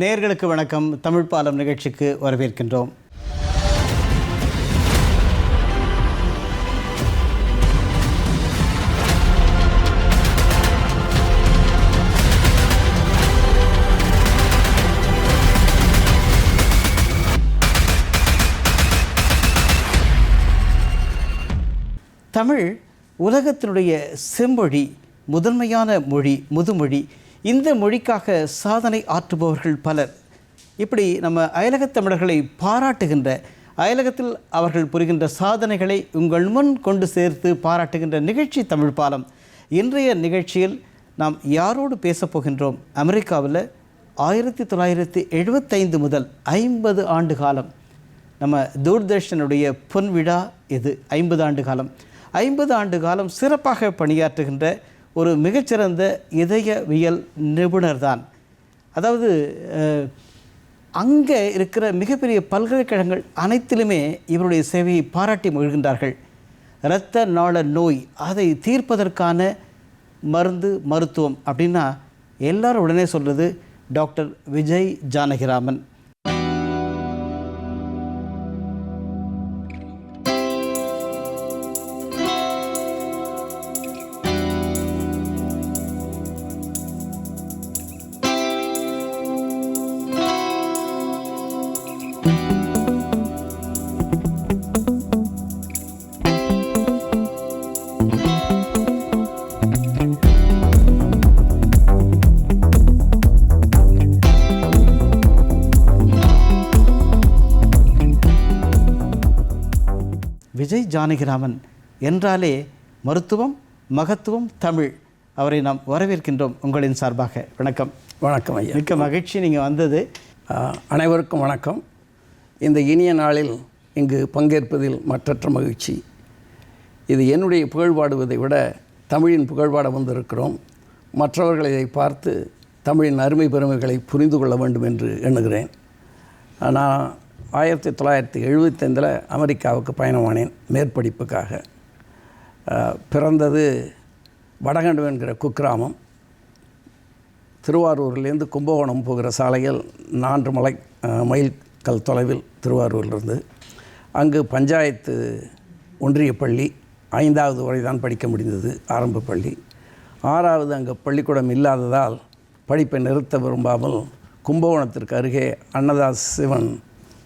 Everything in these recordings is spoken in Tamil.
நேயர்களுக்கு வணக்கம். தமிழ் பாலம் நிகழ்ச்சிக்கு வரவேற்கின்றோம். தமிழ் உலகத்தினுடைய செம்மொழி முதன்மையான மொழி முதுமொழி இந்த மொழிக்காக சாதனை ஆற்றுபவர்கள் பலர். இப்படி நம்ம அயலகத் தமிழர்களை பாராட்டுகின்ற அயலகத்தில் அவர்கள் புரிகின்ற சாதனைகளை உங்கள் முன் கொண்டு சேர்த்து பாராட்டுகின்ற நிகழ்ச்சி தமிழ் பாலம். இன்றைய நிகழ்ச்சியில் நாம் யாரோடு பேசப்போகின்றோம் அமெரிக்காவில் ஆயிரத்தி தொள்ளாயிரத்தி எழுபத்தைந்து முதல் ஐம்பது ஆண்டு காலம். நம்ம தூர்தர்ஷனுடைய பொன் விழா இது ஐம்பது ஆண்டு காலம். ஐம்பது ஆண்டு காலம் சிறப்பாக பணியாற்றுகின்ற ஒரு மிகச்சிறந்த இதயவியல் நிபுணர் தான் அதாவது அங்கே இருக்கிற மிகப்பெரிய பல்கலைக்கழகங்கள் அனைத்திலுமே இவருடைய சேவையை பாராட்டி மகிழ்கின்றார்கள். இரத்த நாள நோய் அதை தீர்ப்பதற்கான மருந்து மருத்துவம் அப்படின்னா எல்லாரும் உடனே சொல்கிறது டாக்டர் விஜய் ஜானகிராமன். விஜய் ஜானகிராமன். என்றாலே மருத்துவம் மகத்துவம் தமிழ். அவரை நாம் வரவேற்கின்றோம் உங்களின் சார்பாக. வணக்கம். வணக்கம் ஐயா. மிக்க மகிழ்ச்சி நீங்கள் வந்தது. அனைவருக்கும் வணக்கம். இந்த இனிய நாளில் இங்கு பங்கேற்பதில் மற்றற்ற மகிழ்ச்சி. இது என்னுடைய புகழ்பாடுவதை விட தமிழின் புகழ்பாட வந்திருக்கிறோம். மற்றவர்கள் இதை பார்த்து தமிழின் அருமை பெருமைகளை புரிந்து கொள்ள வேண்டும் என்று எண்ணுகிறேன். நான் ஆயிரத்தி தொள்ளாயிரத்தி எழுபத்தைந்தில் அமெரிக்காவுக்கு பயணமானேன் மேற்படிப்புக்காக. பிறந்தது வடகண்டு என்கிற குக்கிராமம். திருவாரூர்லேருந்து கும்பகோணம் போகிற சாலையில் நான்கு மலை மைல் கல் தொலைவில் திருவாரூர்லேருந்து. அங்கு பஞ்சாயத்து ஒன்றிய பள்ளி ஐந்தாவது வரை தான் படிக்க முடிந்தது ஆரம்ப பள்ளி. ஆறாவது அங்கே பள்ளிக்கூடம் இல்லாததால் படிப்பை நிறுத்த விரும்பாமல் கும்பகோணத்திற்கு அருகே அன்னதாஸ் சிவன்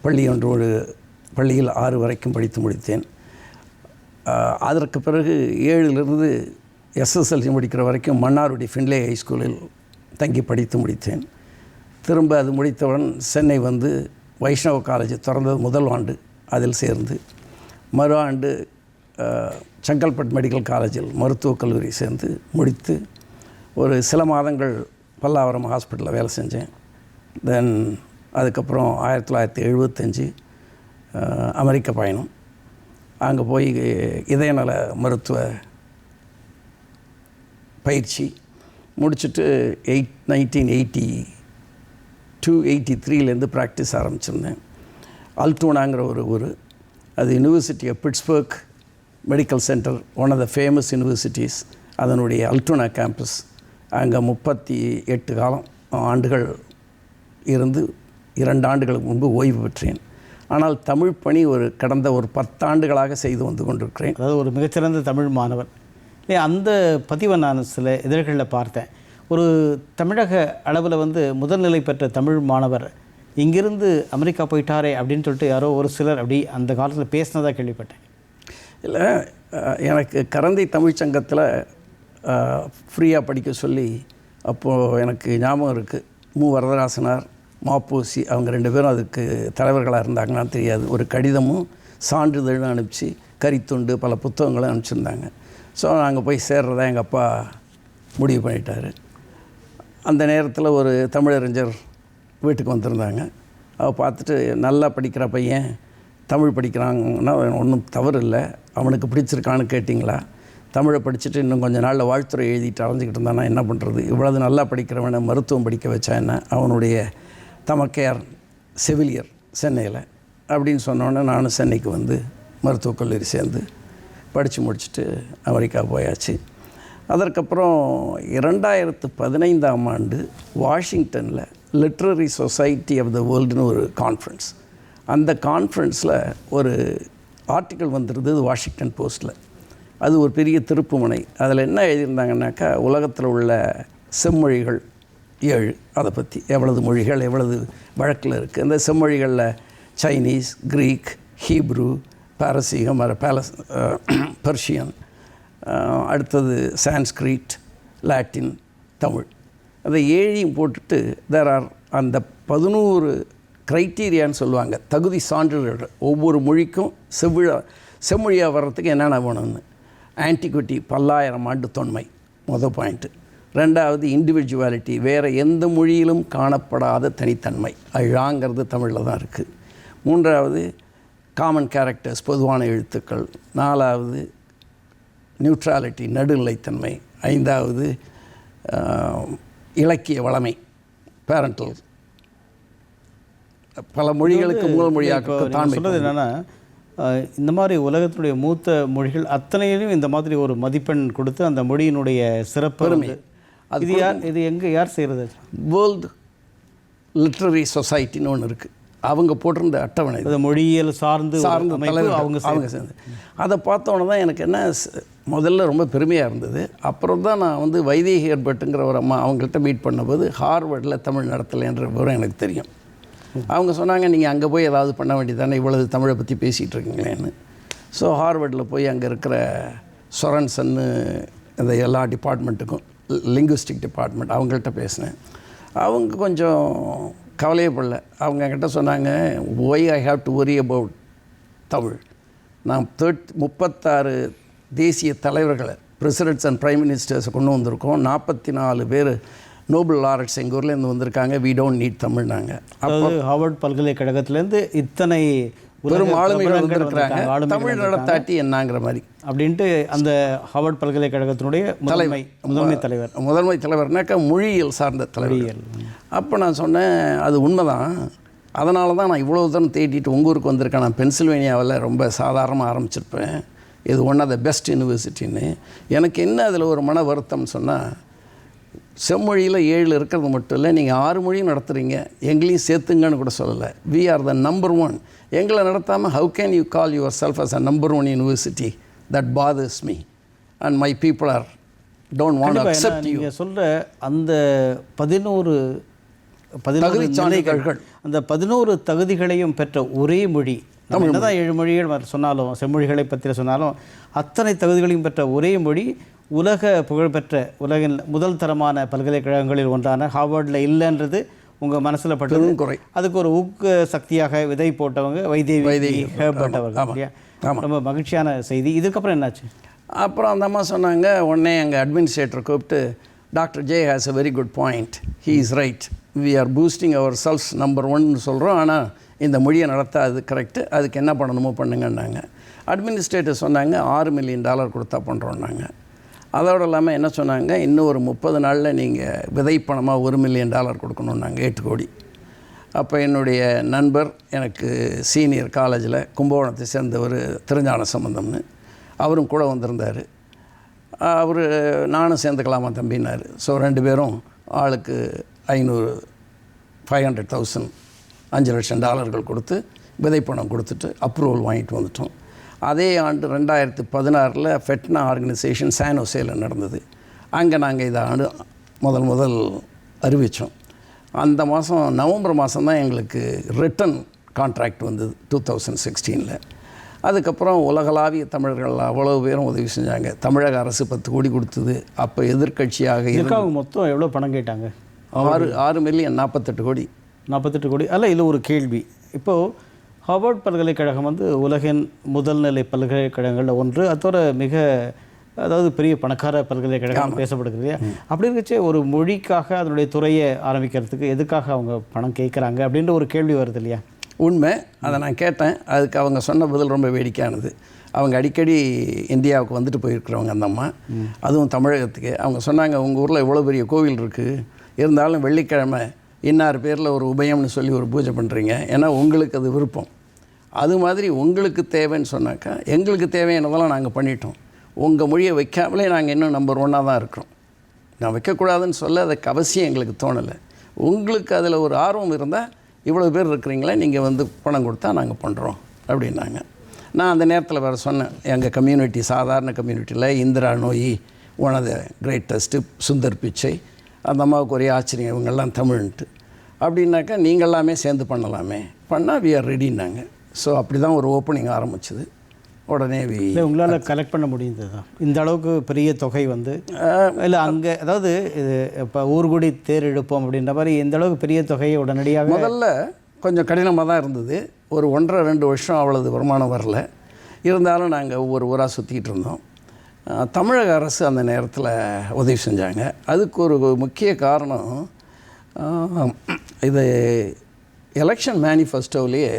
பள்ளி ஒன்று ஒரு பள்ளியில் ஆறு வரைக்கும் படித்து முடித்தேன். அதற்கு பிறகு ஏழிலிருந்து எஸ்எஸ்எல்சி முடிக்கிற வரைக்கும் மன்னார்குடி ஃபின்லே ஹை ஸ்கூலில் தங்கி படித்து முடித்தேன். திரும்ப அது முடித்தவுடன் சென்னை வந்து வைஷ்ணவ காலேஜ் திறந்தது முதல் ஆண்டு அதில் சேர்ந்து. மறு ஆண்டு செங்கல்பட் மெடிக்கல் காலேஜில் மருத்துவக் கல்லூரி சேர்ந்து முடித்து ஒரு சில மாதங்கள் பல்லாவரம் ஹாஸ்பிட்டலில் வேலை செஞ்சேன். தென் அதுக்கப்புறம் ஆயிரத்தி தொள்ளாயிரத்தி எழுபத்தஞ்சி அமெரிக்க பயணம். அங்கே போய் இதயநல மருத்துவ பயிற்சி முடிச்சுட்டு eight nineteen eighty two eighty த்ரீலேருந்து practice ஆரம்பிச்சிருந்தேன். அல்டூனாங்கிற ஒரு ஊர். அது university of Pittsburgh medical centre one of the famous universities அதனுடைய அல்டூனா கேம்பஸ் அங்கே முப்பத்தி எட்டு காலம் ஆண்டுகள் இருந்து இரண்டு ஆண்டுகளுக்கு முன்பு ஓய்வு பெற்றேன். ஆனால் தமிழ் பணி ஒரு கடந்த ஒரு பத்தாண்டுகளாக செய்து வந்து கொண்டிருக்கிறேன். அதாவது ஒரு மிகச்சிறந்த தமிழ் மாணவர் இல்லையா அந்த பதிவை நான் சில இதழ்களில் பார்த்தேன். ஒரு தமிழக அளவில் வந்து முதல்நிலை பெற்ற தமிழ் மாணவர் இங்கிருந்து அமெரிக்கா போயிட்டாரே அப்படின்னு சொல்லிட்டு யாரோ ஒரு சிலர் அப்படி அந்த காலத்தில் பேசினதாக கேள்விப்பட்டேன். இல்லை எனக்கு கரந்தை தமிழ்ச்சங்கத்தில் ஃப்ரீயாக படிக்க சொல்லி அப்போது எனக்கு ஞாபகம் இருக்குது மு. வரதராசனார் மாப்போசி அவங்க ரெண்டு பேரும் அதுக்கு தலைவர்களாக இருந்தாங்கன்னு தெரியாது. ஒரு கடிதமும் சான்றிதழும் அனுப்பிச்சு கரித்துண்டு பல புத்தகங்களும் அனுப்பிச்சிருந்தாங்க. ஸோ நாங்கள் போய் சேர்றதா எங்கள் அப்பா முடிவு பண்ணிட்டார். அந்த நேரத்தில் ஒரு தமிழறிஞர் வீட்டுக்கு வந்திருந்தாங்க. அவள் பார்த்துட்டு நல்லா படிக்கிற பையன் தமிழ் படிக்கிறாங்கன்னா ஒன்றும் தவறு இல்லை அவனுக்கு பிடிச்சிருக்கான்னு கேட்டிங்களா? தமிழை படிச்சுட்டு இன்னும் கொஞ்ச நாளில் வாழ்த்துறை எழுதிட்டு அலைஞ்சிக்கிட்டு இருந்தானா என்ன பண்ணுறது இவ்வளவு நல்லா படிக்கிறவனை மருத்துவம் படிக்க வச்சா என்ன? அவனுடைய தமக்கையார் செவிலியர் சென்னையில் அப்படின்னு சொன்னோன்னே நானும் சென்னைக்கு வந்து மருத்துவக் கல்லூரி சேர்ந்து படித்து முடிச்சுட்டு அமெரிக்கா போயாச்சு. அதற்கப்புறம் இரண்டாயிரத்து பதினைந்தாம் ஆண்டு வாஷிங்டனில் லிட்ரரி சொசைட்டி ஆஃப் த வேர்ல்டுன்னு ஒரு கான்ஃபரன்ஸ் அந்த கான்ஃபரன்ஸில் ஒரு ஆர்டிக்கல் வந்திருந்தது வாஷிங்டன் போஸ்ட்டில் அது ஒரு பெரிய திருப்புமுனை அதில் என்ன எழுதியிருந்தாங்கன்னாக்கா உலகத்தில் உள்ள செம்மொழிகள் ஏழு. அதை பற்றி எவ்வளவு மொழிகள் எவ்வளவு வழக்கில் இருக்குது அந்த செம்மொழிகளில் சைனீஸ் கிரீக் ஹீப்ரு பாரசீகம் வர பேலஸ் பர்ஷியன் அடுத்தது சான்ஸ்கிரிட் லாட்டின் தமிழ். அந்த ஏழையும் போட்டுட்டு தேர் ஆர் அந்த பதினோரு க்ரைட்டீரியான்னு சொல்லுவாங்க. தகுதி சான்றிதழ்கள். ஒவ்வொரு மொழிக்கும் செவ்விழா செம்மொழியாக வர்றதுக்கு என்னென்ன வேணும்னு. ஆன்டிக்விட்டி பல்லாயிரம் ஆண்டு தொன்மை. மொதல் பாயிண்ட்டு ரெண்டாவது இண்டிவிஜுவாலிட்டி வேறு எந்த மொழியிலும் காணப்படாத தனித்தன்மை. அழாங்கிறது தமிழில் தான் இருக்குது மூன்றாவது காமன் கேரக்டர்ஸ் பொதுவான எழுத்துக்கள். நாலாவது நியூட்ராலிட்டி நடுநிலைத்தன்மை. ஐந்தாவது இலக்கிய வளமை பேரண்டல் பல மொழிகளுக்கு மூல இப்போ மொழியாக நீங்க தான் சொல்றது என்னன்னா இந்த மாதிரி உலகத்தினுடைய மூத்த மொழிகள் அத்தனையிலும் இந்த மாதிரி ஒரு மதிப்பெண் கொடுத்து அந்த மொழியினுடைய சிறப்பு வந்து- இது யார் இது எங்க யார் செய்யறது? வேர்ல்டு லிட்ரரி சொசைட்டின்னு ஒன்று இருக்குது அவங்க போட்டிருந்த அட்டவணை இது. அது மொழியியல் சார்ந்து சார்ந்த தலைவர்கள் அவங்க அவங்க சேர்ந்து அதை பார்த்தோன்னே தான் எனக்கு என்ன முதல்ல ரொம்ப பெருமையாக இருந்தது. அப்புறம் தான் நான் வந்து வைதேகி ஹெர்பர்ட்டுங்கிற ஒரு அம்மா அவங்கள்ட்ட மீட் பண்ணபோது ஹார்வர்டில் தமிழ் நடத்தலைன்ற விவரம் எனக்கு தெரியும். அவங்க சொன்னாங்க நீங்கள் அங்கே போய் ஏதாவது பண்ண வேண்டியதானே இவ்வளவு தமிழை பற்றி பேசிகிட்டு இருக்கீங்களேன்னு. ஸோ ஹார்வர்டில் போய் அங்கே இருக்கிற சொரன்சன்னு இந்த எல்லா டிபார்ட்மெண்ட்டுக்கும் லிங்குஸ்டிக் டிபார்ட்மெண்ட் அவங்கள்ட்ட பேசினேன். அவங்க கொஞ்சம் கவலையப்படல அவங்க என்கிட்ட சொன்னாங்க why I have to worry about Tamil? நான் தேர்ட் முப்பத்தாறு தேசிய தலைவர்களை பிரசிடென்ட்ஸ் அண்ட் பிரைம் மினிஸ்டர்ஸை கொண்டு வந்திருக்கோம். நாற்பத்தி நாலு பேர் நோபல் லாரட்ஸ் எங்கள் ஊர்லேருந்து வந்திருக்காங்க. வி டோன்ட் நீட் தமிழ்னாங்க. அதாவது ஹார்வர்ட் பல்கலைக்கழகத்திலேருந்து இத்தனை பெரும் ஆளுமைகள் வந்திருக்கிறாங்க. தமிழ் நடத்தாட்டி என்னங்கிற மாதிரி. அப்படின்ட்டு அந்த ஹார்வர்ட் பல்கலைக்கழகத்தினுடைய முதன்மை முதன்மை தலைவர். முதன்மை தலைவர்னாக்கா மொழியியல் சார்ந்த தலைவர். அப்போ நான் சொன்னேன் அது உண்மைதான். அதனால தான் நான் இவ்வளோ தூரம் தேடிட்டு உங்கள் ஊருக்கு வந்திருக்கேன். நான் பென்சில்வேனியாவில் ரொம்ப சாதாரணமாக ஆரம்பிச்சிருப்பேன். இது ஒன் ஆஃப் த பெஸ்ட் யூனிவர்சிட்டின்னு எனக்கு என்ன அதில் ஒரு மன வருத்தம்னு சொன்னால் செம்மொழியில் ஏழு இருக்கிறது மட்டும் இல்லை நீங்கள் ஆறு மொழியும் நடத்துகிறீங்க எங்களையும் சேர்த்துங்கன்னு கூட சொல்லலை. We are the number one எங்களை நடத்தாமல் how can you call yourself as a number one university that bothers me and my people are don't want accept you நீங்க சொல்ற அந்த பதினோரு பதினோரு சான்றிதழ்கள். அந்த பதினோரு தகுதிகளையும் பெற்ற ஒரே மொழி நம்ம என்னதான் ஏழு மொழிகள் சொன்னாலும் செம்மொழிகளை பற்றி சொன்னாலும் அத்தனை தகுதிகளையும் பெற்ற ஒரே மொழி உலக புகழ்பெற்ற உலகின் முதல் தரமான பல்கலைக்கழகங்களில் ஒன்றான ஹார்வர்டில் இல்லைன்றது உங்க மனசுல பட்டது. குறை. அதுக்கு ஒரு ஊக்க சக்தியாக விதை போட்டவங்க வைதேவி வைதேகி. ஹேபர்ட் அவர்கள். ரொம்ப மகிழ்ச்சியான செய்தி. இதுக்கப்புறம் என்னாச்சு? அப்புறம் அந்த அம்மா சொன்னாங்க உடனே எங்கள் அட்மினிஸ்ட்ரேட்டர் கூப்பிட்டு doctor J has a very good point he is right we are boosting ourselves number ஒன்னு சொல்கிறோம் ஆனால் இந்த மொழியை நடத்த அது கரெக்டு அதுக்கு என்ன பண்ணணுமோ பண்ணுங்கன்னாங்க. அட்மினிஸ்ட்ரேட்டர் சொன்னாங்க ஆறு மில்லியன் டாலர் கொடுத்தா பண்ணுறோன்னாங்க அதோடு இல்லாமல் என்ன சொன்னாங்க இன்னும் ஒரு முப்பது நாளில் நீங்கள் விதைப்பணமாக ஒரு மில்லியன் டாலர் கொடுக்கணுன்னாங்க எட்டு கோடி. அப்போ என்னுடைய நண்பர் எனக்கு சீனியர் காலேஜில் கும்பகோணத்தை சேர்ந்தவர் திருஞான சம்பந்தம்னு. அவரும் கூட வந்திருந்தார். அவர் நானும் சேர்ந்துக்கலாமா தம்பினார் ஸோ ரெண்டு பேரும் ஆளுக்கு ஐநூறு ஃபைவ் ஹண்ட்ரட் தௌசண்ட் அஞ்சு லட்சம் டாலர்கள் கொடுத்து விதைப்பணம் கொடுத்துட்டு அப்ரூவல் வாங்கிட்டு வந்துட்டோம். அதே ஆண்டு ரெண்டாயிரத்து பதினாறில் ஃபெட்னா ஆர்கனைசேஷன் சானோசேல நடந்தது. அங்கே நாங்கள் இதை அனு முதல் முதல் அறிவித்தோம் அந்த மாதம் நவம்பர் மாதம் தான் எங்களுக்கு ரிட்டன் கான்ட்ராக்ட் வந்தது டூ தௌசண்ட் சிக்ஸ்டீனில் அதுக்கப்புறம் உலகளாவிய தமிழர்கள் அவ்வளோ பேரும் உதவி செஞ்சாங்க. தமிழக அரசு பத்து கோடி கொடுத்தது. அப்போ அவங்க மொத்தம் எவ்வளோ பணம் கேட்டாங்க? ஆறு ஆறு மில்லியன் நாற்பத்தெட்டு கோடி. நாற்பத்தெட்டு கோடி. அல்ல இல்லை ஒரு கேள்வி. இப்போது ஹார்வர்ட் பல்கலைக்கழகம் வந்து உலகின் முதல் நிலை பல்கலைக்கழகங்களில் ஒன்று. அதோட மிக அதாவது பெரிய பணக்கார பல்கலைக்கழகம் பேசப்படுகிறது இல்லையா அப்படி இருக்கச்சே ஒரு மொழிக்காக அதனுடைய துறையை ஆரம்பிக்கிறதுக்கு எதுக்காக அவங்க பணம் கேட்குறாங்க அப்படின்ற ஒரு கேள்வி வருது இல்லையா? உண்மை. அதை நான் கேட்டேன். அதுக்கு அவங்க சொன்ன பதில் ரொம்ப வேடிக்கையானது. அவங்க அடிக்கடி இந்தியாவுக்கு வந்துட்டு போயிருக்கிறவங்க அந்த அம்மா. அதுவும் தமிழகத்துக்கு. அவங்க சொன்னாங்க உங்கள் ஊரில் இவ்வளோ பெரிய கோவில் இருக்குது இருந்தாலும் வெள்ளிக்கிழமை இன்னார் பேரில் ஒரு உபயம்னு சொல்லி ஒரு பூஜை பண்ணுறீங்க ஏன்னா உங்களுக்கு அது விருப்பம். அது மாதிரி உங்களுக்கு தேவைன்னு சொன்னாக்கா எங்களுக்கு தேவையானதெல்லாம் நாங்கள் பண்ணிட்டோம். உங்கள் மொழியை வைக்காமலே நாங்கள் இன்னும் நம்பர் ஒன்னாக தான் இருக்கிறோம். நான் வைக்கக்கூடாதுன்னு சொல்ல அதுக்கு அவசியம் எங்களுக்கு தோணலை. உங்களுக்கு அதில் ஒரு ஆர்வம் இருந்தால் இவ்வளோ பேர் இருக்கிறீங்களே நீங்கள் வந்து பணம் கொடுத்தா நாங்கள் பண்ணுறோம் அப்படின்னாங்க. நான் அந்த நேரத்தில் வேறு சொன்னேன் எங்கள் கம்யூனிட்டி சாதாரண கம்யூனிட்டியில் Indra Nooyi one of the greatest Sundar Pichai அந்த அம்மாவுக்கு ஒரே ஆச்சரியம் இவங்கெல்லாம் தமிழ்ன்ட்டு. அப்படின்னாக்கா நீங்கள் எல்லாமே சேர்ந்து பண்ணலாமே. பண்ணால் வி ஆர் ரெடின்னாங்க ஸோ அப்படி தான் ஒரு ஓப்பனிங் ஆரம்பிச்சது. உடனே வி இல்லை உங்களால் கலெக்ட் பண்ண முடிந்தது? தான் இந்த அளவுக்கு பெரிய தொகை வந்து இல்லை அங்கே அதாவது இது இப்போ ஊர்கூடி தேர் எடுப்போம் அப்படின்ற மாதிரி இந்த அளவுக்கு பெரிய தொகையை உடனடியாக முதல்ல கொஞ்சம் கடினமாக தான் இருந்தது. ஒரு ஒன்றரை ரெண்டு வருஷம் அவ்வளவு வருமானம் வரல. இருந்தாலும் நாங்கள் ஒவ்வொரு ஊராக சுற்றிக்கிட்டு இருந்தோம். தமிழக அரசு அந்த நேரத்தில் உதவி செஞ்சாங்க. அதுக்கு ஒரு முக்கிய காரணம் இது election மேனிஃபெஸ்டோவிலேயே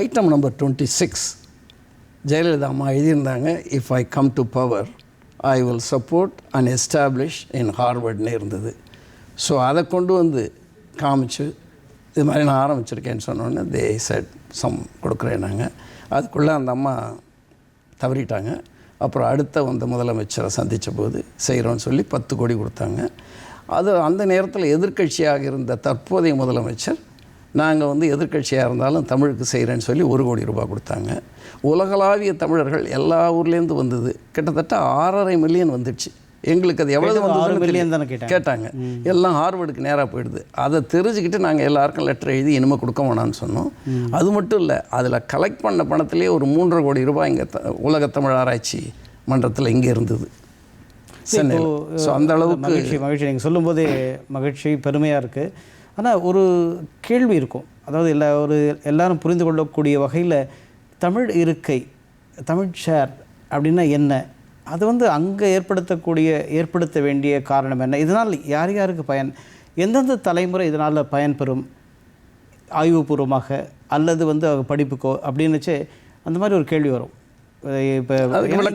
item number twenty six Jayalalithaa அம்மா எழுதியிருந்தாங்க if I come to power I will support and establish in ஹார்வர்ட்னு இருந்தது. ஸோ அதை கொண்டு வந்து காமிச்சு இது மாதிரி நான் ஆரம்பிச்சிருக்கேன்னு சொன்னோன்னே தே செட் சம் கொடுக்குறேன் நாங்கள் அதுக்குள்ளே அந்த அம்மா தவறிட்டாங்க. அப்புறம் அடுத்த வந்த முதலமைச்சரை சந்தித்த போது செய்கிறோன்னு சொல்லி பத்து கோடி கொடுத்தாங்க. அது அந்த நேரத்தில் எதிர்க்கட்சியாக இருந்த தற்போதைய முதலமைச்சர் நாங்கள் வந்து எதிர்க்கட்சியாக இருந்தாலும் தமிழுக்கு செய்கிறேன்னு சொல்லி ஒரு கோடி ரூபாய் கொடுத்தாங்க. உலகளாவிய தமிழர்கள் எல்லா ஊர்லேருந்து வந்தது. கிட்டத்தட்ட ஆறரை மில்லியன் வந்துடுச்சு. எங்களுக்கு அது தெரியல. தானே கேட்டாங்க. கேட்டாங்க. எல்லாம் ஹார்வர்டுக்கு நேராக போயிடுது. அதை தெரிஞ்சுக்கிட்டு நாங்கள் எல்லாருக்கும் லெட்டர் எழுதி இனிமேல் கொடுக்க வேணாம்னு சொன்னோம். அது மட்டும் இல்லை அதில் கலெக்ட் பண்ண பணத்திலே ஒரு மூன்றரை கோடி ரூபாய் இங்கே உலக தமிழ் ஆராய்ச்சி மன்றத்தில் இங்கே இருந்தது. சென்னையில் ஸோ அந்த அளவுக்கு மகிழ்ச்சி மகிழ்ச்சி. நீங்கள் சொல்லும்போதே மகிழ்ச்சி பெருமையாக இருக்குது ஆனால் ஒரு கேள்வி இருக்கும். அதாவது எல்லா ஒரு எல்லாரும் புரிந்து கொள்ளக்கூடிய வகையில் தமிழ் இருக்கை தமிழ் ஷேர் அப்படின்னா என்ன? அது வந்து அங்கே ஏற்படுத்தக்கூடிய ஏற்படுத்த வேண்டிய காரணம் என்ன? இதனால் யார் யாருக்கு பயன்? எந்தெந்த தலைமுறை இதனால் பயன்பெறும்? ஆய்வுபூர்வமாக அல்லது வந்து படிப்புக்கோ அப்படின்னுச்சு அந்த மாதிரி ஒரு கேள்வி வரும். இப்போ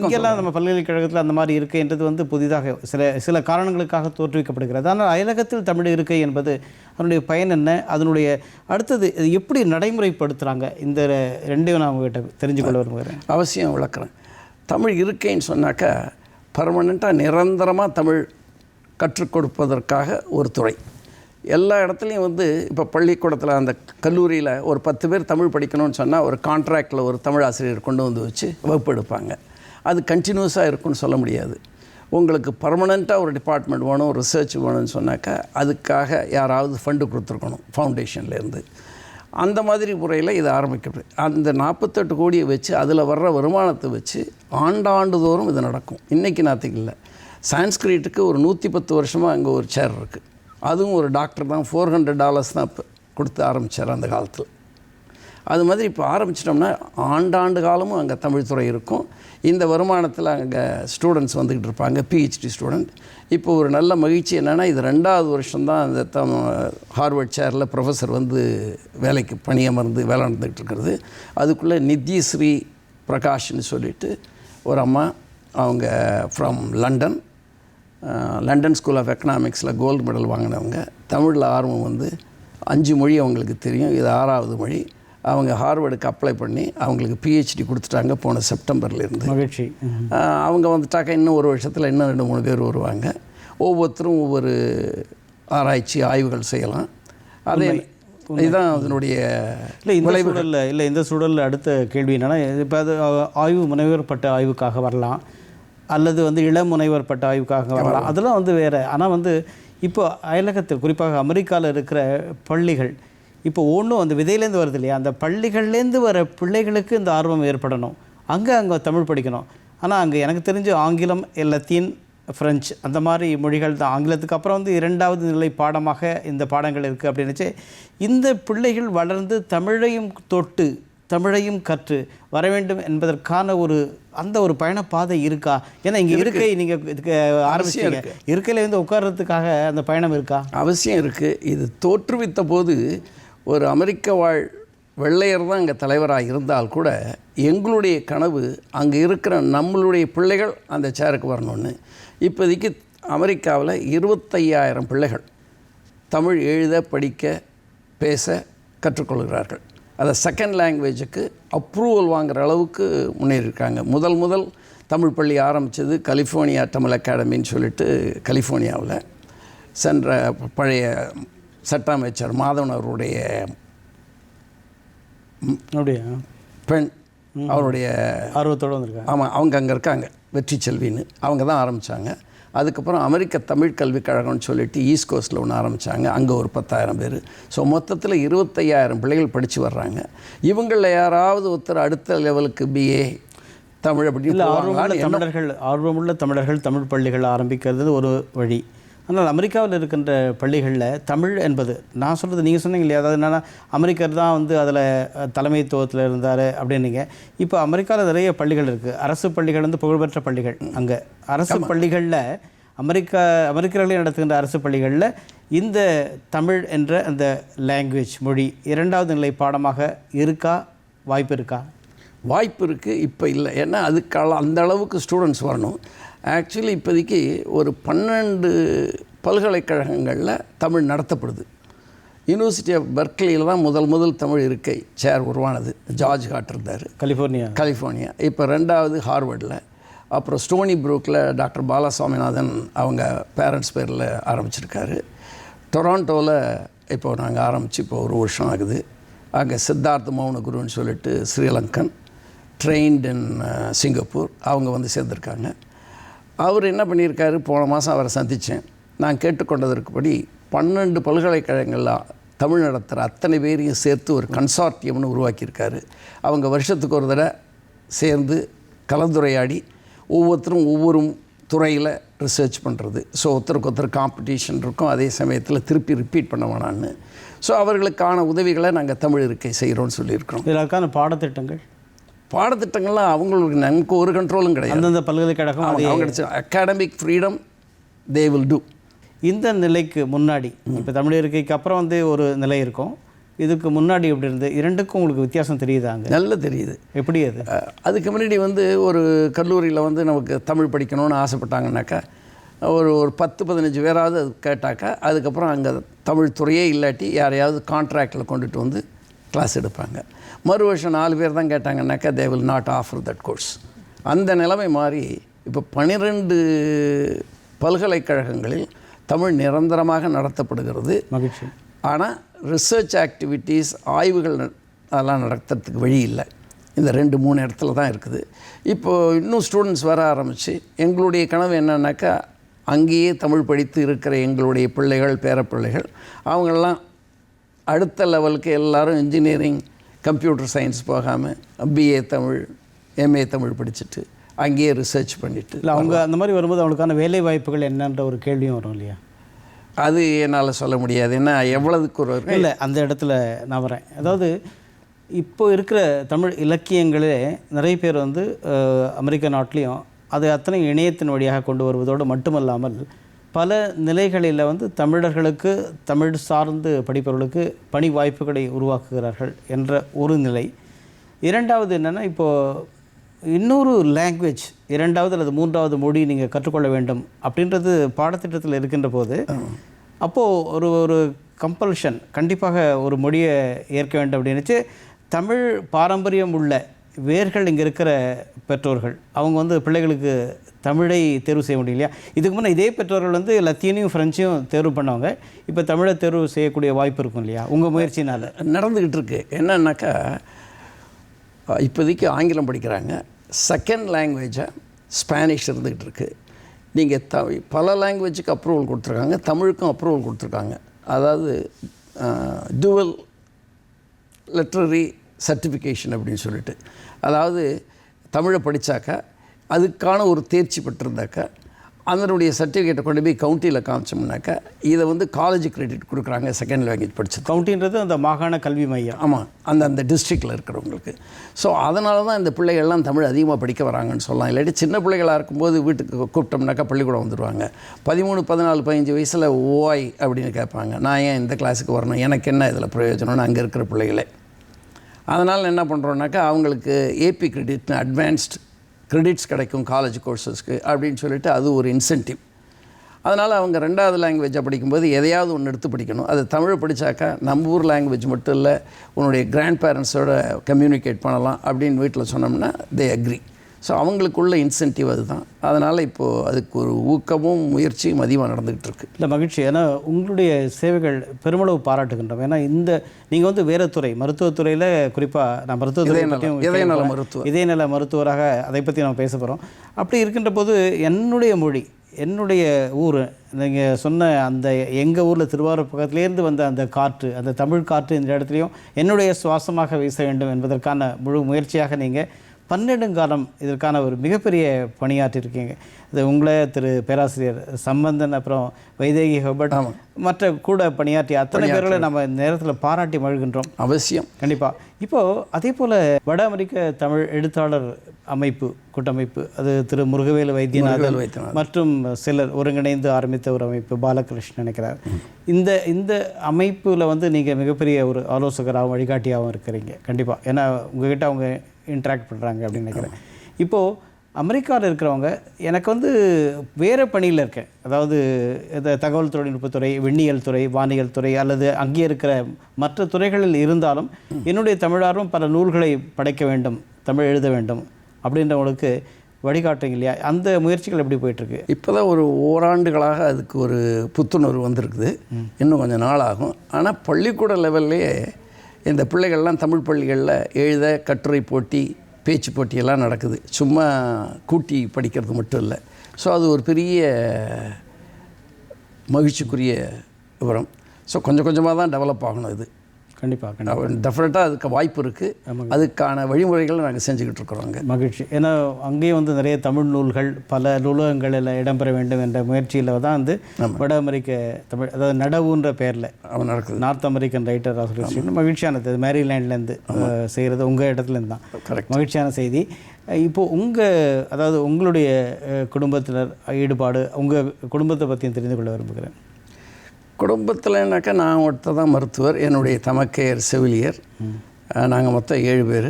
இங்கெல்லாம் நம்ம பல்கலைக்கழகத்தில் அந்த மாதிரி இருக்கைன்றது வந்து புதிதாக சில சில காரணங்களுக்காக தோற்றுவிக்கப்படுகிறது. ஆனால் அயலகத்தில் தமிழ் இருக்கை என்பது அதனுடைய பயன் என்ன? அதனுடைய அடுத்தது எப்படி நடைமுறைப்படுத்துகிறாங்க இந்த ரெண்டையும் நான் உங்ககிட்ட தெரிஞ்சுக்கொள்ள விரும்புகிறேன். அவசியம் விளக்குறேன். தமிழ் இருக்கேன்னு சொன்னாக்கா பர்மனெண்ட்டாக நிரந்தரமாக தமிழ் கற்றுக் கொடுப்பதற்காக ஒரு துறை. எல்லா இடத்துலையும் வந்து இப்போ பள்ளிக்கூடத்தில் அந்த கல்லூரியில் ஒரு பத்து பேர் தமிழ் படிக்கணும்னு சொன்னால் ஒரு கான்ட்ராக்டில் ஒரு தமிழ் ஆசிரியர் கொண்டு வந்து வச்சு வகுப்பு எடுப்பாங்க அது கண்டினியூஸாக இருக்கும்னு சொல்ல முடியாது. உங்களுக்கு பர்மனெண்ட்டாக ஒரு டிபார்ட்மெண்ட் வேணும் ரிசர்ச் வேணும்னு சொன்னாக்கா அதுக்காக யாராவது ஃபண்டு கொடுத்துருக்கணும் ஃபவுண்டேஷன்லேருந்து அந்த மாதிரி முறையில் இது ஆரம்பிக்கப்படுது அந்த நாற்பத்தெட்டு கோடியை வச்சு அதில் வர்ற வருமானத்தை வச்சு ஆண்டாண்டுதோறும் இது நடக்கும். இன்றைக்கி நாத்துக்கு இல்லை. சான்ஸ்கிரிட்டுக்கு ஒரு நூற்றி பத்து வருஷமாக அங்கே ஒரு சேர் இருக்குது அதுவும் ஒரு டாக்டர் தான். ஃபோர் ஹண்ட்ரட் டாலர்ஸ் தான் இப்போ கொடுத்து ஆரம்பித்தார் அந்த காலத்தில். அது மாதிரி இப்போ ஆரம்பிச்சிட்டோம்னா ஆண்டாண்டு காலமும் அங்கே தமிழ்துறை இருக்கும். இந்த வருமானத்தில் அங்கே ஸ்டூடெண்ட்ஸ் வந்துக்கிட்டு இருப்பாங்க. பிஹெச்டி ஸ்டூடெண்ட் இப்போ ஒரு நல்ல மகிழ்ச்சி என்னென்னா இது ரெண்டாவது வருஷம்தான் அந்த தம் ஹார்வர்ட் சேரில் ப்ரொஃபஸர் வந்து வேலைக்கு பணியமர்ந்து வேலை நடந்துக்கிட்டு இருக்கிறது. அதுக்குள்ளே நித்யஸ்ரீ பிரகாஷ்னு சொல்லிட்டு ஒரு அம்மா அவங்க from London London school of எக்கனாமிக்ஸில் gold medal வாங்கினவங்க. தமிழில் ஆர்வம் வந்து அஞ்சு மொழி அவங்களுக்கு தெரியும். இது ஆறாவது மொழி. அவங்க ஹார்வர்டுக்கு அப்ளை பண்ணி அவங்களுக்கு பிஹெச்டி கொடுத்துட்டாங்க போன செப்டம்பர்லேருந்து மகிழ்ச்சி. அவங்க வந்துட்டாக்க இன்னும் ஒரு வருஷத்தில் இன்னும் ரெண்டு மூணு பேர் வருவாங்க. ஒவ்வொருத்தரும் ஒவ்வொரு ஆராய்ச்சி ஆய்வுகள் செய்யலாம். அதே இதுதான் அதனுடைய இல்லை இந்த சூழலில் இல்லை இந்த சூழலில் அடுத்த கேள்வி என்னென்னா இப்போ அது ஆய்வு முனைவர் பட்ட ஆய்வுக்காக வரலாம் அல்லது வந்து இளம் முனைவர் பட்ட ஆய்வுக்காக வரலாம். அதெல்லாம் வந்து வேறு. ஆனால் வந்து இப்போ அயலகத்தில் குறிப்பாக அமெரிக்காவில் இருக்கிற பள்ளிகள் இப்போ ஒன்றும் அந்த விதையிலேருந்து வருது இல்லையா? அந்த பள்ளிகள்லேருந்து வர பிள்ளைகளுக்கு இந்த ஆர்வம் ஏற்படணும். அங்கே அங்கே தமிழ் படிக்கணும். ஆனால் அங்கே எனக்கு தெரிஞ்சு ஆங்கிலம் லத்தீன் ஃப்ரெஞ்சு அந்த மாதிரி மொழிகள் தான். ஆங்கிலத்துக்கு அப்புறம் வந்து இரண்டாவது நிலை பாடமாக இந்த பாடங்கள் இருக்குது அப்படின்னுச்சு. இந்த பிள்ளைகள் வளர்ந்து தமிழையும் தொட்டு தமிழையும் கற்று வர வேண்டும் என்பதற்கான ஒரு அந்த ஒரு பயணப்பாதை இருக்கா? ஏன்னா இங்கே இருக்கை. நீங்கள் இதுக்கு ஆரம்பிச்சீங்க இருக்கையில் வந்து உட்கார்றதுக்காக அந்த பயணம் இருக்கா? அவசியம் இருக்குது இது தோற்றுவித்த போது ஒரு அமெரிக்க வாழ் வெள்ளையர் தான் அங்கே தலைவராக இருந்தால் கூட எங்களுடைய கனவு அங்கே இருக்கிற நம்மளுடைய பிள்ளைகள் அந்த சேருக்கு வரணும்னு. இப்போதைக்கு அமெரிக்காவில் இருபத்தையாயிரம் பிள்ளைகள் தமிழ் எழுத படிக்க பேச கற்றுக்கொள்கிறார்கள். அதை செகண்ட் லாங்குவேஜுக்கு அப்ரூவல் வாங்குற அளவுக்கு முன்னேறியிருக்காங்க. முதல் முதல் தமிழ் பள்ளி ஆரம்பித்தது கலிஃபோர்னியா தமிழ் அகாடமின்னு சொல்லிட்டு கலிஃபோர்னியாவில் சென்ற பழைய சட்ட அமைச்சர் மாதவன் அவருடைய பெண் அவருடைய ஆர்வத்தோடு வந்திருக்காங்க. ஆமாம் அவங்க அங்கே இருக்காங்க. வெற்றி செல்வின்னு அவங்க தான் ஆரம்பித்தாங்க அதுக்கப்புறம் அமெரிக்க தமிழ் கல்விக் கழகம்னு சொல்லிட்டு ஈஸ்ட் கோஸ்ட்டில் ஒன்று ஆரம்பித்தாங்க அங்கே ஒரு பத்தாயிரம் பேர். ஸோ மொத்தத்தில் இருபத்தையாயிரம் பிள்ளைகள் படித்து வர்றாங்க. இவங்களில் யாராவது ஒருத்தர் அடுத்த லெவலுக்கு பிஏ தமிழ் அப்படின்னு இல்லை ஆர்வமுள்ள தமிழர்கள் ஆர்வமுள்ள தமிழர்கள் தமிழ் பள்ளிகள் ஆரம்பிக்கிறது ஒரு வழி. ஆனால் அமெரிக்காவில் இருக்கின்ற பள்ளிகளில் தமிழ் என்பது நான் சொல்கிறது நீங்கள் சொன்னீங்க இல்லையா? அதாவது என்னென்னா அமெரிக்கர் தான் வந்து அதில் தலைமைத்துவத்தில் இருந்தார் அப்படின்னீங்க. இப்போ அமெரிக்காவில் நிறைய பள்ளிகள் இருக்குது அரசு பள்ளிகள் வந்து புகழ்பெற்ற பள்ளிகள் அங்கே. அரசு பள்ளிகளில் அமெரிக்கா அமெரிக்கர்களே நடத்துகின்ற அரசு பள்ளிகளில் இந்த தமிழ் என்ற அந்த லாங்குவேஜ் மொழி இரண்டாவது நிலை பாடமாக இருக்கா? வாய்ப்பு இருக்கா? வாய்ப்பு இருக்குது இப்போ இல்லை. ஏன்னா அதுக்கால அந்த அளவுக்கு ஸ்டூடெண்ட்ஸ் வரணும். ஆக்சுவலி இப்போதைக்கு ஒரு பன்னெண்டு பல்கலைக்கழகங்களில் தமிழ் நடத்தப்படுது. யூனிவர்சிட்டி ஆஃப் பெர்க்லியில் தான் முதல் முதல் தமிழ் இருக்கை சேர் உருவானது. ஜார்ஜ் ஹாட் இருந்தார். கலிஃபோர்னியா கலிஃபோர்னியா இப்போ ரெண்டாவது ஹார்வர்டில் அப்புறம் ஸ்டோனி ப்ரூக்கில் டாக்டர் பாலசுவாமிநாதன் அவங்க பேரண்ட்ஸ் பேரில் ஆரம்பிச்சிருக்காரு. டொராண்டோவில் இப்போ நாங்கள் ஆரம்பித்து இப்போ ஒரு வருஷம் ஆகுது. அங்கே சித்தார்த் மௌனகுருன்னு சொல்லிட்டு ஸ்ரீலங்கன் ட்ரெயின்ட் இன் சிங்கப்பூர். அவங்க வந்து சேர்ந்துருக்காங்க. அவர் என்ன பண்ணியிருக்காரு? போன மாதம் அவரை சந்தித்தேன் நான் கேட்டுக்கொண்டதற்குபடி பன்னெண்டு பல்கலைக்கழகங்களில் தமிழ் நடத்துகிற அத்தனை பேரையும் சேர்த்து ஒரு கன்சார்ட்டியம்னு உருவாக்கியிருக்காரு. அவங்க வருஷத்துக்கு ஒரு தடவை சேர்ந்து கலந்துரையாடி ஒவ்வொருத்தரும் ஒவ்வொரு துறையில் ரிசர்ச் பண்ணுறது ஸோ ஒருத்தருக்கு ஒருத்தர் காம்படிஷன் இருக்கும். அதே சமயத்தில் திருப்பி ரிப்பீட் பண்ண வேணான்னு ஸோ அவர்களுக்கான உதவிகளை நாங்கள் தமிழ் இருக்கை செய்கிறோம்னு சொல்லியிருக்கிறோம். இதற்கான பாடத்திட்டங்கள்? பாடத்திட்டங்கள்லாம் அவங்களுக்கு நமக்கு ஒரு கண்ட்ரோலும் கிடையாது. அந்தந்த பல்கலைக்கழகம் அவங்க அவங்க academic freedom they will do இந்த நிலைக்கு முன்னாடி இப்போ தமிழ் இருக்கைக்கு அப்புறம் வந்து ஒரு நிலை இருக்கும். இதுக்கு முன்னாடி எப்படி இருந்து இரண்டுக்கும் உங்களுக்கு வித்தியாசம் தெரியுதாங்க நல்லா தெரியுது. எப்படி அது? அதுக்கு முன்னாடி வந்து ஒரு கல்லூரியில் வந்து நமக்கு தமிழ் படிக்கணும்னு ஆசைப்பட்டாங்கன்னாக்கா ஒரு ஒரு பத்து பதினஞ்சு பேராவது அது கேட்டாக்கா அதுக்கப்புறம் அங்கே தமிழ் துறையே இல்லாட்டி யாரையாவது கான்ட்ராக்டில் கொண்டுட்டு வந்து கிளாஸ் எடுப்பாங்க. மறு வருஷம் நாலு பேர் தான் கேட்டாங்கன்னாக்கா they will not offer that course அந்த நிலைமை மாறி இப்போ பன்னிரெண்டு பல்கலைக்கழகங்களில் தமிழ் நிரந்தரமாக நடத்தப்படுகிறது. மகிழ்ச்சி. ஆனால் ரிசர்ச் ஆக்டிவிட்டீஸ் ஆய்வுகள் அதெல்லாம் நடத்துறதுக்கு வழி இல்லை. இந்த ரெண்டு மூணு இடத்துல தான் இருக்குது. இப்போது இன்னும் ஸ்டூடெண்ட்ஸ் வர ஆரம்பித்து எங்களுடைய கனவு என்னன்னாக்கா அங்கேயே தமிழ் படித்து இருக்கிற எங்களுடைய பிள்ளைகள் பேரப்பிள்ளைகள் அவங்கெல்லாம் அடுத்த லெவலுக்கு எல்லாரும் இன்ஜினியரிங் கம்ப்யூட்டர் சயின்ஸ் போகாமல் பிஏ தமிழ் எம்ஏ தமிழ் படிச்சுட்டு அங்கேயே ரிசர்ச் பண்ணிவிட்டு இல்லை அவங்க அந்த மாதிரி வரும்போது அவங்களுக்கான வேலை வாய்ப்புகள் என்னன்ற ஒரு கேள்வியும் வரும் இல்லையா? அது என்னால் சொல்ல முடியாது. ஏன்னா எவ்வளவுக்கு ஒரு இல்லை அந்த இடத்துல நான் வரேன். அதாவது இப்போ இருக்கிற தமிழ் இலக்கியங்களே நிறைய பேர் வந்து அமெரிக்க நாட்டிலையும் அது அத்தனை இணையத்தின் வழியாக கொண்டு வருவதோடு மட்டுமல்லாமல் பல நிலைகளில் வந்து தமிழர்களுக்கு தமிழ் சார்ந்து படிப்பவர்களுக்கு பணி வாய்ப்புகளை உருவாக்குகிறார்கள் என்ற ஒரு நிலை. இரண்டாவது என்னென்னா இப்போது இன்னொரு லாங்குவேஜ் இரண்டாவது அல்லது மூன்றாவது மொழி நீங்கள் கற்றுக்கொள்ள வேண்டும் அப்படின்றது பாடத்திட்டத்தில் இருக்கின்ற போது அப்போது ஒரு ஒரு கம்பல்ஷன் கண்டிப்பாக ஒரு மொழியை ஏற்க வேண்டும் அப்படின்னுச்சு தமிழ் பாரம்பரியம் உள்ள வேர்கள் இங்கே இருக்கிற பெற்றோர்கள் அவங்க வந்து பிள்ளைகளுக்கு தமிழை தேர்வு செய்ய முடியும் இல்லையா இதுக்கு முன்னே இதே பெற்றோர்கள் வந்து லத்தீனையும் ஃப்ரெஞ்சையும் தேர்வு பண்ணவங்க. இப்போ தமிழை தேர்வு செய்யக்கூடிய வாய்ப்பு இருக்கும் இல்லையா? உங்கள் முயற்சினால் நடந்துக்கிட்டு இருக்கு. என்னன்னாக்கா இப்போதைக்கு ஆங்கிலம் படிக்கிறாங்க. செகண்ட் லாங்குவேஜாக ஸ்பானிஷ் இருந்துக்கிட்டு இருக்கு. நீங்கள் த பல லாங்குவேஜுக்கு அப்ரூவல் கொடுத்துருக்காங்க. தமிழுக்கும் அப்ரூவல் கொடுத்துருக்காங்க. அதாவது டுவல் லிட்ரரி சர்டிஃபிகேஷன் அப்படின்னு சொல்லிட்டு. அதாவது தமிழை படித்தாக்கா அதுக்கான ஒரு தேர்ச்சி பெற்றிருந்தாக்கா அதனுடைய சர்டிஃபிகேட்டை கொண்டு போய் கவுண்டியில் காமிச்சோம்னாக்கா இதை வந்து காலேஜ் கிரெடிட் கொடுக்குறாங்க செகண்ட் லாங்குவேஜ் படிச்சது. கவுண்டின்றது அந்த மாகாண கல்வி மையம். ஆமாம் அந்த அந்த டிஸ்ட்ரிக்டில் இருக்கிறவங்களுக்கு. ஸோ அதனால தான் இந்த பிள்ளைகள்லாம் தமிழ் அதிகமாக படிக்க வராங்கன்னு சொல்லலாம். இல்லாட்டி சின்ன பிள்ளைகளாக இருக்கும்போது வீட்டுக்கு கூப்பிட்டோம்னாக்கா பள்ளிக்கூடம் வந்துடுவாங்க பதிமூணு பதினாலு பதினஞ்சு வயசில் ஓய் அப்படின்னு கேட்பாங்க. நான் ஏன் இந்த கிளாஸுக்கு வரணும்? எனக்கு என்ன இதில் பிரயோஜனம்னு அங்கே இருக்கிற பிள்ளைகளே? அதனால் என்ன பண்ணுறோன்னாக்கா அவங்களுக்கு ஏபி கிரெடிட்னு அட்வான்ஸ்ட் க்ரெடிட்ஸ் கிடைக்கும் காலேஜ் கோர்சஸ்க்கு அப்படின்னு சொல்லிட்டு அது ஒரு இன்சென்டிவ் அதனால் அவங்க ரெண்டாவது லாங்குவேஜை படிக்கும்போது எதையாவது ஒன்று எடுத்து படிக்கணும். அது தமிழ் படித்தாக்கா நம்ம ஊர் லாங்குவேஜ் மட்டும் இல்லை உன்னுடைய கிராண்ட் பேரண்ட்ஸோட கம்யூனிகேட் பண்ணலாம் அப்படின்னு வீட்டில் சொன்னோம்னா தே அக்ரி ஸோ அவங்களுக்குள்ள இன்சென்டிவ் அதுதான். அதனால் இப்போது அதுக்கு ஒரு ஊக்கமும் முயற்சியும் அதிகமாக நடந்துக்கிட்டு இருக்கு. இல்லை மகிழ்ச்சி. ஏன்னா உங்களுடைய சேவைகள் பெருமளவு பாராட்டுகின்றோம் ஏன்னா இந்த நீங்கள் வந்து வேறு துறை மருத்துவத்துறையில் குறிப்பாக நான் போறேன். மருத்துவர். இதயநல மருத்துவராக அதை பற்றி நம்ம பேச போகிறோம் அப்படி இருக்கின்ற போது என்னுடைய மொழி என்னுடைய ஊர் நீங்கள் சொன்ன அந்த எங்கள் ஊரில் திருவாரூர் பக்கத்துலேருந்து வந்த அந்த காற்று அந்த தமிழ் காற்று இந்த இடத்துலையும் என்னுடைய சுவாசமாக வீச வேண்டும் என்பதற்கான முழு முயற்சியாக நீங்கள் பன்னெடுங்காலம் இதற்கான ஒரு மிகப்பெரிய பணியாற்றிருக்கீங்க இது உங்களை திரு பேராசிரியர் சம்பந்தன் அப்புறம் வைதேகி ஹெபர்ட் மற்ற கூட பணியாற்றிய அத்தனை பேர்களை நம்ம இந்த நேரத்தில் பாராட்டி மகிழ்கின்றோம். அவசியம். கண்டிப்பாக இப்போது அதே போல் வட அமெரிக்க தமிழ் எழுத்தாளர் அமைப்பு கூட்டமைப்பு அது திரு முருகவேலு வைத்தியநாதன். மற்றும் சிலர் ஒருங்கிணைந்து ஆரம்பித்த ஒரு அமைப்பு பாலகிருஷ்ணன் நினைக்கிறார். இந்த இந்த அமைப்பில் வந்து நீங்கள் மிகப்பெரிய ஒரு ஆலோசகராகவும் வழிகாட்டியாகவும் இருக்கிறீங்க. கண்டிப்பாக ஏன்னா உங்ககிட்ட அவங்க இன்ட்ராக்ட் பண்ணுறாங்க அப்படின்னு நினைக்கிறேன். இப்போது அமெரிக்காவில் இருக்கிறவங்க எனக்கு வந்து வேறு பணியில் இருக்கேன். அதாவது இந்த தகவல் தொழில்நுட்பத்துறை விண்ணியல் துறை வானியல் துறை அல்லது அங்கே இருக்கிற மற்ற துறைகளில் இருந்தாலும் என்னுடைய தமிழார்வம் பல நூல்களை படைக்க வேண்டும் தமிழ் எழுத வேண்டும் அப்படின்றவங்களுக்கு வழிகாட்டுங்க இல்லையா? அந்த முயற்சிகள் எப்படி போயிட்டுருக்கு? இப்போ தான் ஒரு ஓராண்டுகளாக அதுக்கு ஒரு புத்துணர்வு வந்திருக்குது. இன்னும் கொஞ்சம் நாள் ஆகும். ஆனால் பள்ளிக்கூட லெவல்லையே இந்த பிள்ளைகள்லாம் தமிழ் பள்ளிகளில் எழுத கட்டுரை போட்டி பேச்சு போட்டியெல்லாம் நடக்குது. சும்மா கூட்டி படிக்கிறது மட்டும் இல்லை. ஸோ அது ஒரு பெரிய மகிழ்ச்சிக்குரிய விவரம். ஸோ கொஞ்சம் கொஞ்சமாக தான் டெவலப் ஆகணும் இது. கண்டிப்பாக டெஃபினட்டாக அதுக்கு வாய்ப்பு இருக்குது அதுக்கான வழிமுறைகளை நாங்கள் செஞ்சுக்கிட்டு இருக்கிறோங்க. மகிழ்ச்சி. ஏன்னா அங்கேயும் வந்து நிறைய தமிழ் நூல்கள் பல நூலகங்களில் இடம்பெற வேண்டும் என்ற முயற்சியில் தான் வந்து வட அமெரிக்க தமிழ் அதாவது நடவுன்ற பேரில் அவன் நடக்குது. நார்த் அமெரிக்கன் ரைட்டர் அசோசியேஷன் மகிழ்ச்சியானது அது மேரிலேண்ட்லேருந்து செய்கிறது உங்கள் இடத்துலேருந்து தான். கரெக்ட் மகிழ்ச்சியான செய்தி. இப்போது உங்கள் அதாவது உங்களுடைய குடும்பத்தினர் ஈடுபாடு உங்கள் குடும்பத்தை பற்றியும் தெரிந்து கொள்ள விரும்புகிறேன். குடும்பத்தில்னாக்கா நான் ஒருத்தர் தான் மருத்துவர் என்னுடைய தமக்கையர் செவிலியர். நாங்கள் மொத்தம் ஏழு பேர்.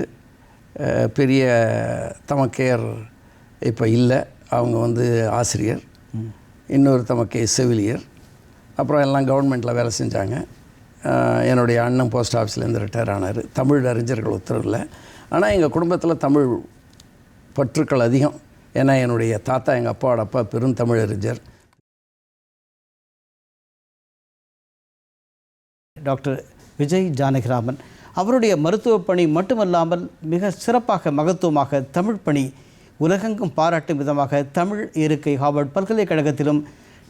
பெரிய தமக்கையர் இப்போ இல்லை அவங்க வந்து ஆசிரியர். இன்னொரு தமக்கை செவிலியர். அப்புறம் எல்லாம் கவர்மெண்ட்டில் வேலை செஞ்சாங்க. என்னுடைய அண்ணன் போஸ்ட் ஆஃபீஸ்லேருந்து ரிட்டையர் ஆனார். தமிழ் அறிஞர்கள் உத்தரவில் ஆனால் எங்கள் குடும்பத்தில் தமிழ் பற்றுக்கள் அதிகம். ஏன்னா என்னுடைய தாத்தா எங்கள் அப்பாவோட அப்பா பெருந்தமிழ் அறிஞர் டாக்டர் விஜய் ஜானகிராமன். அவருடைய மருத்துவ பணி மட்டுமல்லாமல் மிக சிறப்பாக மகத்துவமாக தமிழ் பணி உலகெங்கும் பாராட்டும் விதமாக தமிழ் இருக்கை ஹார்வர்ட் பல்கலைக்கழகத்திலும்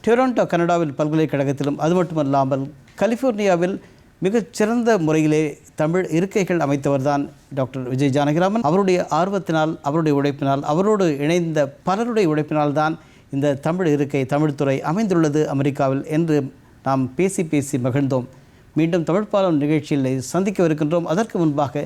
டொரண்டோ கனடாவில் பல்கலைக்கழகத்திலும் அது மட்டுமல்லாமல் கலிஃபோர்னியாவில் மிகச்சிறந்த முறையிலே தமிழ் இருக்கைகள் அமைத்தவர் தான் டாக்டர் விஜய் ஜானகிராமன். அவருடைய ஆர்வத்தினால் அவருடைய உழைப்பினால் அவரோடு இணைந்த பலருடைய உழைப்பினால் தான் இந்த தமிழ் இருக்கை தமிழ்துறை அமைந்துள்ளது அமெரிக்காவில் என்று நாம் பேசி பேசி மகிழ்ந்தோம். மீண்டும் தமிழ்ப்பாலம் நிகழ்ச்சியில் சந்திக்கவிருக்கின்றோம் அதற்கு முன்பாக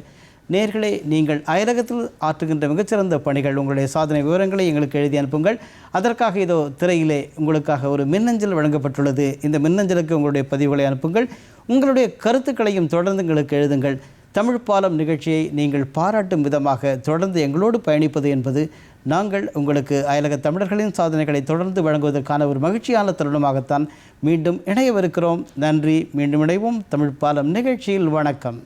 நேர்களே நீங்கள் அயலகத்தில் ஆற்றுகின்ற மிகச்சிறந்த பணிகள் உங்களுடைய சாதனை விவரங்களை எங்களுக்கு எழுதி அனுப்புங்கள். அதற்காக இதோ திரையிலே உங்களுக்காக ஒரு மின்னஞ்சல் வழங்கப்பட்டுள்ளது. இந்த மின்னஞ்சலுக்கு உங்களுடைய பதிவுகளை அனுப்புங்கள். உங்களுடைய கருத்துக்களையும் தொடர்ந்து எங்களுக்கு எழுதுங்கள். தமிழ் பாலம் நிகழ்ச்சியை நீங்கள் பாராட்டும் விதமாக தொடர்ந்து எங்களோடு பயணிப்பது என்பது நாங்கள் உங்களுக்கு அயலக தமிழர்களின் சாதனைகளை தொடர்ந்து வழங்குவதற்கான ஒரு மகிழ்ச்சியான தருணமாகத்தான் மீண்டும் இணையவிருக்கிறோம். நன்றி. மீண்டும் இணைவோம். தமிழ் பாலம் நிகழ்ச்சியில். வணக்கம்.